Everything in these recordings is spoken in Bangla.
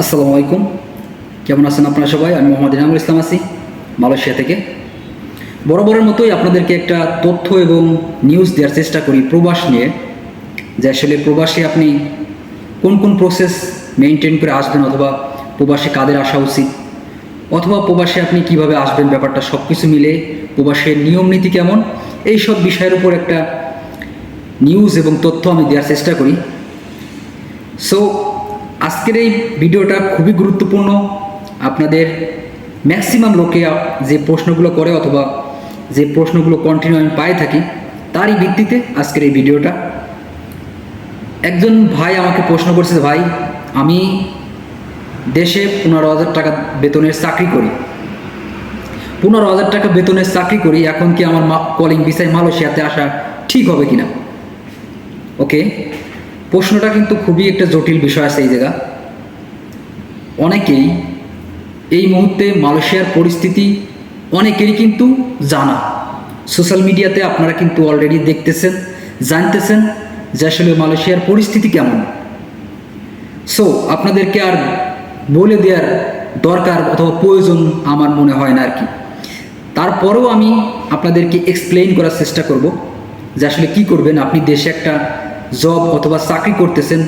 আসসালামু আলাইকুম। কেমন আছেন আপনারা সবাই? আমি মোহাম্মদ ইনামুল ইসলাম আছি, মালয়েশিয়া থেকে। বরাবরের মতোই আপনাদেরকে একটা তথ্য এবং নিউজ দেওয়ার চেষ্টা করি প্রবাস নিয়ে। যে আসলে প্রবাসে আপনি কোন কোন প্রসেস মেনটেন করে আসবেন অথবা প্রবাসে কাদের আসা উচিত? অথবা প্রবাসে আপনি কীভাবে আসবেন ব্যাপারটা সব কিছু মিলে প্রবাসের নিয়ম নীতি কেমন? এই সব বিষয়ের উপর একটা নিউজ এবং তথ্য আমি দেওয়ার চেষ্টা করি। সো আজকের এই ভিডিওটা খুবই গুরুত্বপূর্ণ। আপনাদের ম্যাক্সিমাম লোকে যে প্রশ্নগুলো করে অথবা যে প্রশ্নগুলো কন্টিনিউ আমি পাই থাকি, তারই ভিত্তিতে আজকের এই ভিডিওটা। একজন ভাই আমাকে প্রশ্ন করছে, ভাই, আমি দেশে পনেরো হাজার টাকা বেতনের চাকরি করি। পনেরো হাজার টাকা বেতনের চাকরি করি, এখন কি আমার কলিং ভিসায় মালয়েশিয়াতে আসা ঠিক হবে কিনা? ওকে প্রশ্নটা কিন্তু খুবই একটা জটিল বিষয় আছে এই জায়গা। অনেকেই এই মুহূর্তে মালয়েশিয়ার পরিস্থিতি অনেকেরই কিন্তু জানা। সোশ্যাল মিডিয়াতে আপনারা কিন্তু অলরেডি দেখতেছেন, জানতেছেন যে আসলে মালয়েশিয়ার পরিস্থিতি কেমন। সো আপনাদেরকে আর বলে দেওয়ার দরকার অথবা প্রয়োজন আমার মনে হয় না আর কি তারপরেও আমি আপনাদেরকে এক্সপ্লেইন করার চেষ্টা করব যে আসলে কি করবেন। আপনি দেশে একটা জব অথবা চাকরি করতেছেন,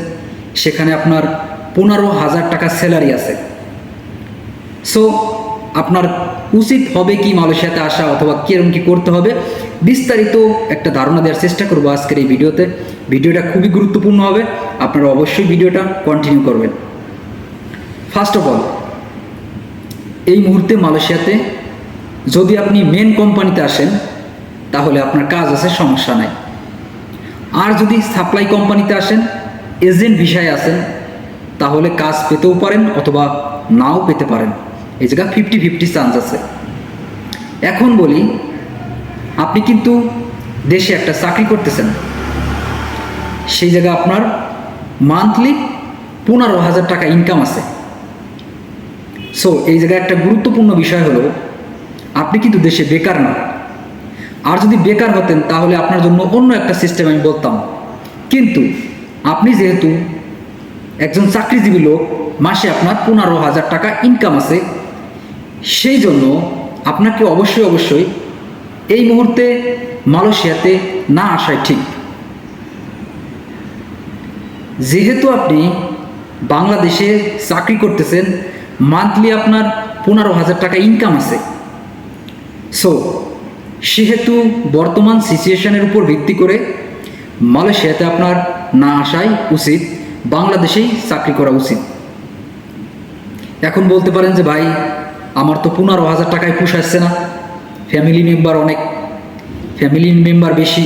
সেখানে আপনার পনেরো হাজার টাকা স্যালারি আছে। সো আপনার উচিত হবে কি মালয়েশিয়াতে আসা অথবা কীরকম কী করতে হবে, বিস্তারিত একটা ধারণা দেওয়ার চেষ্টা করব আজকের এই ভিডিওতে। ভিডিওটা খুবই গুরুত্বপূর্ণ হবে, আপনারা অবশ্যই ভিডিওটা কন্টিনিউ করবেন। ফার্স্ট অফ অল এই মুহূর্তে মালয়েশিয়াতে যদি আপনি মেন কোম্পানিতে আসেন, তাহলে আপনার কাজ আছে সমস্যা নাই। আর যদি সাপ্লাই কোম্পানিতে আসেন এজেন্ট ভিসায় আসেন, তাহলে কাজ পেতেও পারেন অথবা নাও পেতে পারেন। এই জায়গা ফিফটি ফিফটি চান্স আছে। এখন বলি, আপনি কিন্তু দেশে একটা চাকরি করতেছেন। সেই জায়গা আপনার মান্থলি পনেরো হাজার টাকা ইনকাম আছে। সো এই জায়গায় একটা গুরুত্বপূর্ণ বিষয় হলো, আপনি কিন্তু দেশে বেকার না। আর যদি বেকার হতেন, তাহলে আপনার জন্য অন্য একটা সিস্টেম আমি বলতাম। কিন্তু আপনি যেহেতু একজন চাকরিজীবী লোক, মাসে আপনার পনেরো হাজার টাকা ইনকাম আছে, সেই জন্য আপনাকে অবশ্যই অবশ্যই এই মুহূর্তে মালয়েশিয়াতে না আসাই ঠিক। যেহেতু আপনি বাংলাদেশে চাকরি করতেছেন মান্থলি আপনার পনেরো হাজার টাকা ইনকাম আছে। সো সেহেতু বর্তমান সিচুয়েশনের উপর ভিত্তি করে মালয়েশিয়াতে আপনার না আসাই উচিত, বাংলাদেশেই চাকরি করা উচিত। এখন বলতে পারেন যে, ভাই, আমার তো পনেরো হাজার টাকায় পোষাচ্ছে না। ফ্যামিলি মেম্বার অনেক ফ্যামিলি মেম্বার বেশি।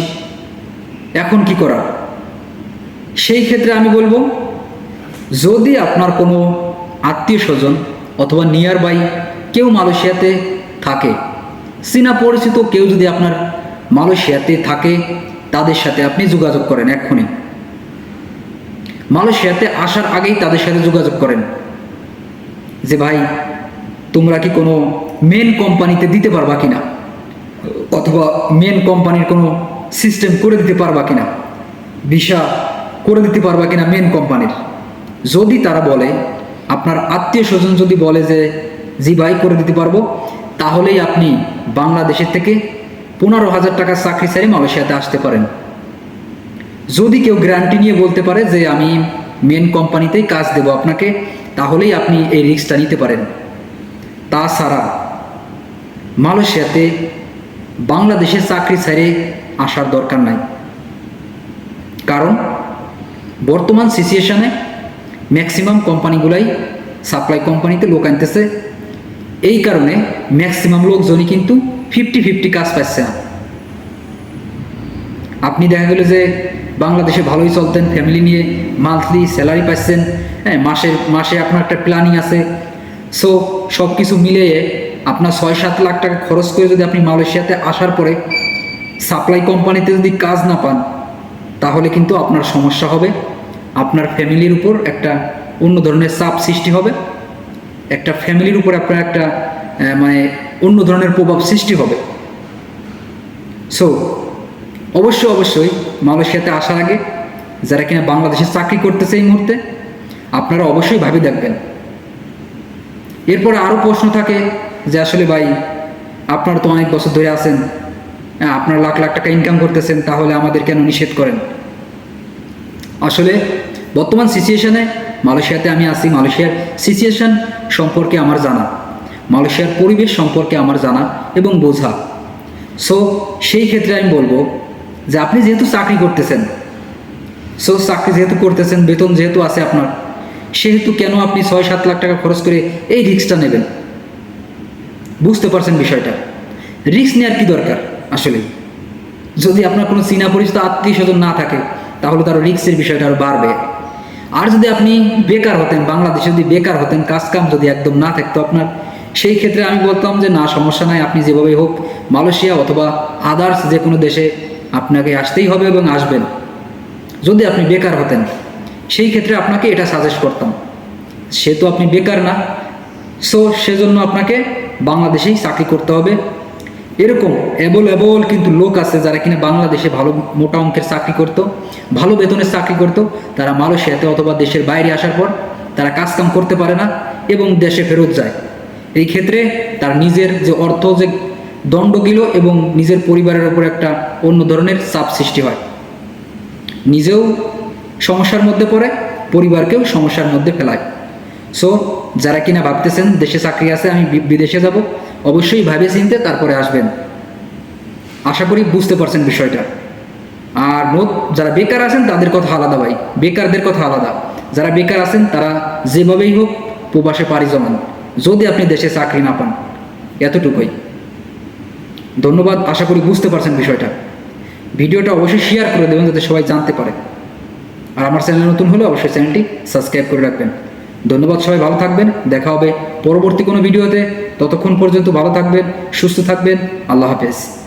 এখন কি করা সেই ক্ষেত্রে আমি বলব, যদি আপনার কোনো আত্মীয় স্বজন অথবা নিয়ার বাই কেউ মালয়েশিয়াতে থাকে চীনা পরিচিত কেউ যদি আপনার মালয়েশিয়াতে থাকে, তাদের সাথে আপনি যোগাযোগ করেন এক্ষুনি। মালয়েশিয়াতে আসার আগেই তাদের সাথে যোগাযোগ করেন। যে ভাই, তোমরা কি কোনো মেন কোম্পানিতে দিতে পারবা কিনা? অথবা মেন কোম্পানির কোনো সিস্টেম করে দিতে পারবা কিনা? ভিসা করে দিতে পারবা কিনা মেন কোম্পানির যদি তারা বলে, আপনার আত্মীয় স্বজন যদি বলে যে, জি ভাই, করে দিতে পারব। তাহলেই আপনি বাংলাদেশের থেকে পনেরো হাজার টাকার চাকরি ছেড়ে মালয়েশিয়াতে আসতে পারেন। যদি কেউ গ্যারান্টি নিয়ে বলতে পারে যে আমি মেন কোম্পানিতেই কাজ দেব আপনাকে, তাহলেই আপনি এই রিস্কটা নিতে পারেন। তাছাড়া মালয়েশিয়াতে বাংলাদেশের চাকরি ছেড়ে আসার দরকার নাই। কারণ বর্তমান সিচুয়েশনে ম্যাক্সিমাম কোম্পানিগুলাই সাপ্লাই কোম্পানিতে লোক আনতেছে এই কারণে ম্যাক্সিমাম লোকজনই কিন্তু ফিফটি ফিফটি কাজ পাচ্ছে না। আপনি দেখা গেল যে বাংলাদেশে ভালোই চলতেন ফ্যামিলি নিয়ে মান্থলি স্যালারি পাচ্ছেন হ্যাঁ মাসের, মাসে আপনার একটা প্ল্যানিং আছে। সো সব কিছু মিলিয়ে আপনার ছয় সাত লাখ টাকা খরচ করে যদি আপনি মালয়েশিয়াতে আসার পরে সাপ্লাই কোম্পানিতে যদি কাজ না পান, তাহলে কিন্তু আপনার সমস্যা হবে। আপনার ফ্যামিলির উপর একটা অন্য ধরনের চাপ সৃষ্টি হবে। একটা ফ্যামিলির উপর আপনার একটা মানে অন্য ধরনের প্রভাব সৃষ্টি হবে। সো অবশ্যই অবশ্যই মালয়েশিয়াতে আসার আগে যারা কিনা বাংলাদেশে চাকরি করতেছে এই মুহূর্তে, আপনারা অবশ্যই ভাবে দেখবেন। এরপরে আরও প্রশ্ন থাকে যে আসলে ভাই, আপনারা তো অনেক বছর ধরে আছেন আপনারা লাখ লাখ টাকা ইনকাম করতেছেন, তাহলে আমাদের কেন নিষেধ করেন? আসলে বর্তমান সিচুয়েশনে মালয়েশিয়াতে আমি আছি, মালয়েশিয়ার সিচুয়েশন সম্পর্কে আমার জানা, মালয়েশিয়ার পরিবেশ সম্পর্কে আমার জানা এবং বোঝা। সো সেই ক্ষেত্রে আমি বলব যে আপনি যেহেতু চাকরি করতেছেন সো চাকরি যেহেতু করতেছেন, বেতন যেহেতু আছে আপনার, সেহেতু কেন আপনি ছয় সাত লাখ টাকা খরচ করে এই রিস্কটা নেবেন? বুঝতে পারছেন বিষয়টা? রিস্ক নেওয়ার কি দরকার আসলে? যদি আপনার কোনো চীনা পরিচিত আত্মীয় স্বজন না থাকে, তাহলে তার রিক্সের বিষয়টা আরও বাড়বে। আর যদি আপনি বেকার হতেন, বাংলাদেশে যদি বেকার হতেন কাজ কাম যদি একদম না থাকতো আপনার, সেই ক্ষেত্রে আমি বলতাম যে, না, সমস্যা নাই, আপনি যেভাবেই হোক মালয়েশিয়া অথবা আদার্স যে কোনো দেশে আপনাকে আসতেই হবে এবং আসবেন। যদি আপনি বেকার হতেন, সেই ক্ষেত্রে আপনাকে এটা সাজেস্ট করতাম। সে তো আপনি বেকার না সো সেজন্য আপনাকে বাংলাদেশেই চাকরি করতে হবে। এরকম এবল এবল কিন্তু লোক আছে যারা কিনা বাংলাদেশে ভালো মোটা অঙ্কের চাকরি করতো, ভালো বেতনের চাকরি করতো। তারা মালয়েশিয়াতে অথবা দেশের বাইরে আসার পর তারা কাজকাম করতে পারে না এবং দেশে ফেরত যায়। এই ক্ষেত্রে তার নিজের যে অর্থ যে দণ্ড গিল এবং নিজের পরিবারের ওপর একটা অন্য ধরনের চাপ সৃষ্টি হয়। নিজেও সমস্যার মধ্যে পড়ে, পরিবারকেও সমস্যার মধ্যে ফেলায়। সো যারা কিনা ভাবতেছেন দেশে চাকরি আছে, আমি বিদেশে যাব অবশ্যই ভাবে চিনতে তারপরে আসবেন। আশা করি বুঝতে পারছেন বিষয়টা। আর যারা বেকার আছেন তাদের কথা আলাদা ভাই। বেকারদের কথা আলাদা। যারা বেকার আছেন তারা যেভাবেই হোক প্রবাসে পাড়ি জমান। যদি আপনি দেশে চাকরি না পান, এতটুকুই। ধন্যবাদ, আশা করি বুঝতে পারছেন বিষয়টা। ভিডিওটা অবশ্যই শেয়ার করে দেবেন যাতে সবাই জানতে পারে। আর আমার চ্যানেল নতুন হলে অবশ্যই চ্যানেলটি সাবস্ক্রাইব করে রাখবেন। ধন্যবাদ সবাই, ভালো থাকবেন। দেখা হবে পরবর্তী কোনো ভিডিওতে। ততক্ষণ পর্যন্ত ভালো থাকবেন, সুস্থ থাকবেন। আল্লাহ হাফেজ।